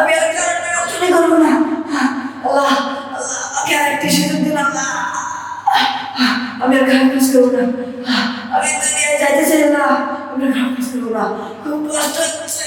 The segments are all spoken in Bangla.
আমি আর কারণে চুরি করব না। আল্লাহ আল্লাহ, আমাকে আরেকটি সুযোগ দিন, আল্লাহ। আমি আর খারাপ কাজ করব না। আমি দুনিয়ায় যাইতে চাই না। আমি খারাপ কাজ করব না। খুব কষ্ট হচ্ছে।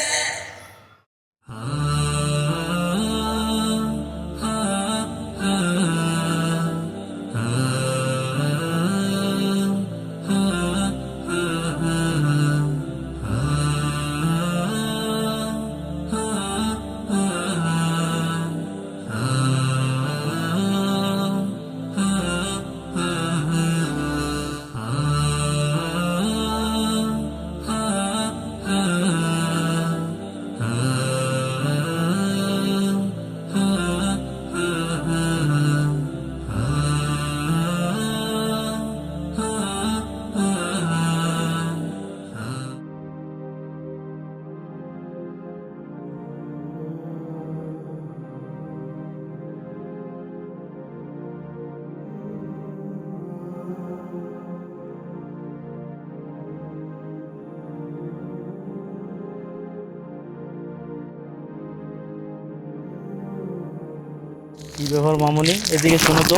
কি ব্যাপার মামনি? এদিকে শোনো তো।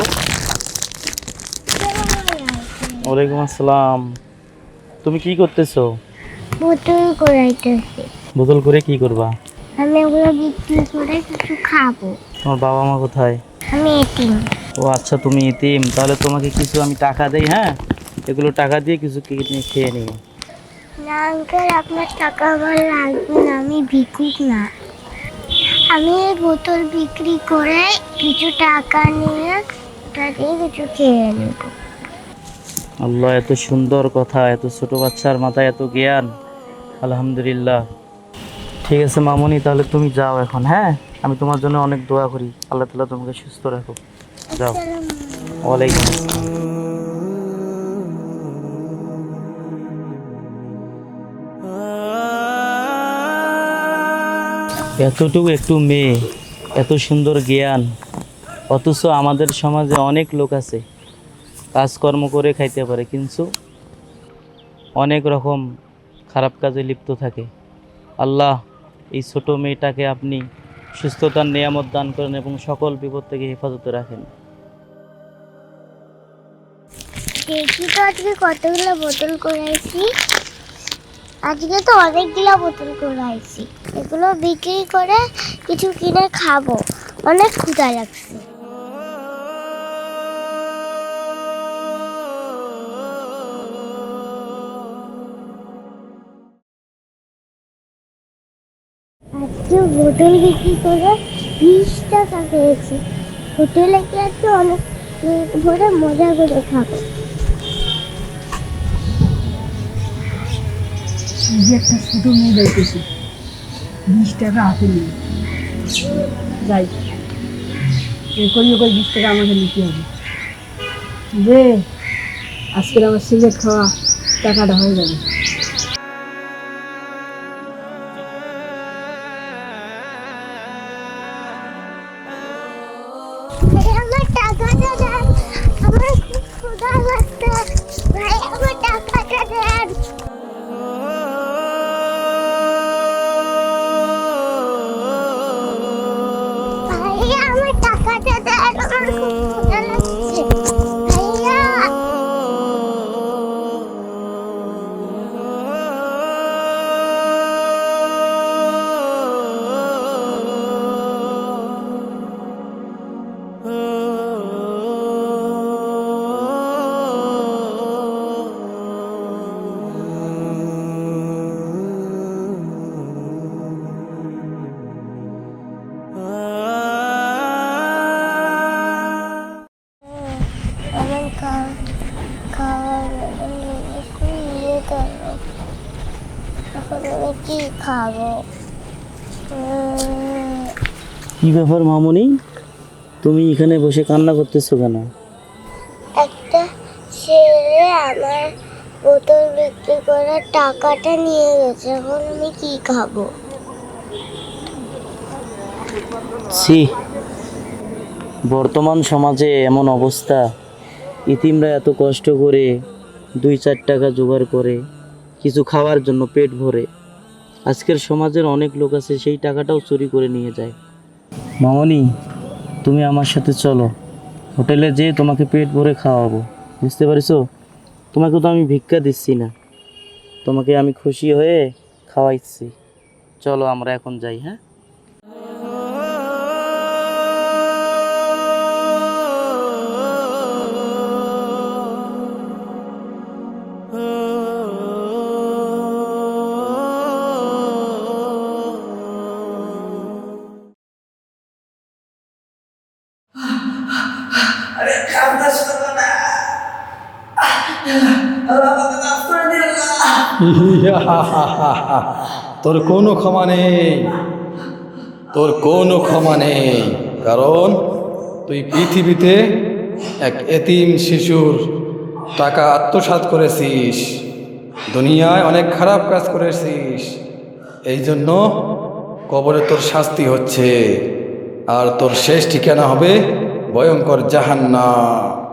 ওয়ালাইকুম আসসালাম। তুমি কি করতেছো? বোতল করাইতেছি বোতল করে কি করবা? আমি ওগুলো বিক্রি করে কিছু খাব। তোমার বাবা মা কোথায়? আমি এতিম। ও আচ্ছা তুমি ইতিম তাহলে তোমাকে কিছু আমি টাকা দেই হ্যাঁ? এগুলো টাকা দিয়ে কিছু কিনে খেয়ে নিও না আঙ্কেল আপনার টাকা আমার লাগবে না আমি ভিকুক না। আমি এই বোতল বিক্রি করে কিছু টাকা নিয়ে দিয়ে কিছু খেয়ে নেব। আল্লাহ এত সুন্দর কথা এত ছোট বাচ্চার মাথায় এত জ্ঞান। আলহামদুলিল্লাহ। ঠিক আছে মামনি তাহলে তুমি যাও এখন হ্যাঁ? আমি তোমার জন্য অনেক দোয়া করি। আল্লাহ তালা তোমাকে সুস্থ রাখো যাও। ওয়ালাইকুম আসসালাম। এতটুকু একটু মেয়ে, এত সুন্দর জ্ঞান, অথচ আমাদের সমাজে অনেক লোক আছে, কাজকর্ম করে খাইতে পারে, কিন্তু অনেক রকম খারাপ কাজে লিপ্ত থাকে। আল্লাহ এই ছোট মেয়েটাকে আপনি সুস্থতার নিয়ামত দান করেন এবং সকল বিপদ থেকে হেফাজতে রাখেন। দেখি তো আজকে কতগুলো বোতল করাইছি আজকে তো অনেকগুলো বোতল করাইছি এগুলো বিক্রি করে কিছু কিনে খাব। অনেক ক্ষুধা লাগছে। আজকে বোতল বিক্রি করে বিশ টাকা পেয়েছি। হোটেলে গিয়ে আজকে অনেক ভরে মজা করে খাব। এই যে একটা ছোট মেয়ে যাইতেছি বিশ টাকা নিয়ে। যাই। এ করি করে বিশ টাকা আমাকে নিতে হবে। যে আজকের আমার সিগারেট খাওয়া টাকাটা হয়ে যাবে। আমার টাকাটা দেন। Oh. খাব। কি ব্যাপার মামনি? তুমি এখানে বসে কান্না করতেছো কেন? একটা ছেলে আমার বোতল বিক্রি করে টাকাটা নিয়ে গেছে এখন আমি কি খাব? ছি। বর্তমান সমাজে এমন অবস্থা। ইতিমরা এত কষ্ট করে দুই চার টাকা জোগাড় করে কিছু খাওয়ার জন্য পেট ভরে। আজকের সমাজের অনেক লোক আছে সেই টাকাটাও চুরি করে নিয়ে যায়। মামনি তুমি আমার সাথে চলো। হোটেলে যেয়ে তোমাকে পেট ভরে খাওয়াবো। বুঝতে পারিছো তোমাকে তো আমি ভিক্ষা দিচ্ছি না। তোমাকে আমি খুশি হয়ে খাওয়াইছি। চলো আমরা এখন যাই হ্যাঁ? তোর কোনো ক্ষমা নেই। তোর কোনো ক্ষমা নেই। কারণ তুই পৃথিবীতে এক এতিম শিশুর টাকা আত্মসাৎ করেছিস। দুনিয়ায় অনেক খারাপ কাজ করেছিস। এই জন্য কবরে তোর শাস্তি হচ্ছে। আর তোর শেষ ঠিকানা হবে ভয়ঙ্কর জাহান্নাম।